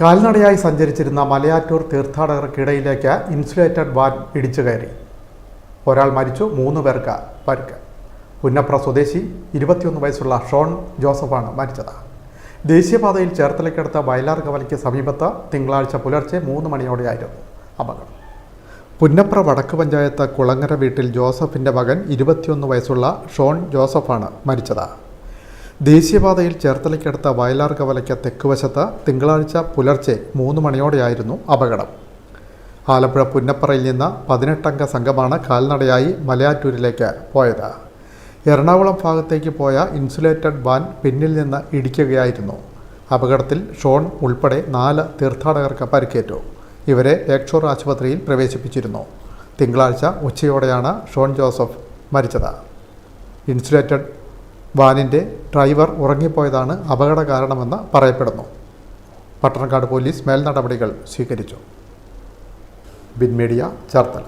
കാൽനടയായി സഞ്ചരിച്ചിരുന്ന Malayattoor തീർത്ഥാടകർക്കിടയിലേക്ക് insulated van ഇടിച്ചു കയറി. ഒരാൾ മരിച്ചു മൂന്ന് പേർക്ക് പരിക്ക്. പുന്നപ്ര സ്വദേശി ഇരുപത്തിയൊന്ന് വയസ്സുള്ള ഷോൺ ജോസഫാണ് മരിച്ചത്. ദേശീയപാതയിൽ ചേർത്തലയ്ക്കടുത്ത വയലാർ കവലയ്ക്ക് സമീപത്ത് തിങ്കളാഴ്ച പുലർച്ചെ മൂന്ന് മണിയോടെയായിരുന്നു അപകടം. പുന്നപ്ര വടക്ക് പഞ്ചായത്ത് കുളങ്ങര വീട്ടിൽ ജോസഫിന്റെ മകൻ ഇരുപത്തിയൊന്ന് വയസ്സുള്ള ഷോൺ ജോസഫാണ് മരിച്ചത്. ദേശീയപാതയിൽ ചേർത്തലയ്ക്കടുത്ത വയലാർ കവലയ്ക്ക് തെക്കുവശത്ത് തിങ്കളാഴ്ച പുലർച്ചെ മൂന്ന് മണിയോടെയായിരുന്നു അപകടം. ആലപ്പുഴ പുന്നപ്പറയിൽ നിന്ന് പതിനെട്ടംഗ സംഘമാണ് കാൽനടയായി മലയാറ്റൂരിലേക്ക് പോയത്. എറണാകുളം ഭാഗത്തേക്ക് പോയ ഇൻസുലേറ്റഡ് വാൻ പിന്നിൽ നിന്ന് ഇടിക്കുകയായിരുന്നു. അപകടത്തിൽ ഷോൺ ഉൾപ്പെടെ നാല് തീർത്ഥാടകർക്ക് പരിക്കേറ്റു. ഇവരെ ഏക്ഷോർ ആശുപത്രിയിൽ പ്രവേശിപ്പിച്ചിരുന്നു. തിങ്കളാഴ്ച ഉച്ചയോടെയാണ് ഷോൺ ജോസഫ് മരിച്ചത്. ഇൻസുലേറ്റഡ് വാനിന്റെ ഡ്രൈവർ ഉറങ്ങിപ്പോയതാണ് അപകട കാരണമെന്ന് പറയപ്പെടുന്നു. പട്ടണക്കാട് പോലീസ് മേൽനടപടികൾ സ്വീകരിച്ചു. ബിൻ മീഡിയ ചേർത്തല.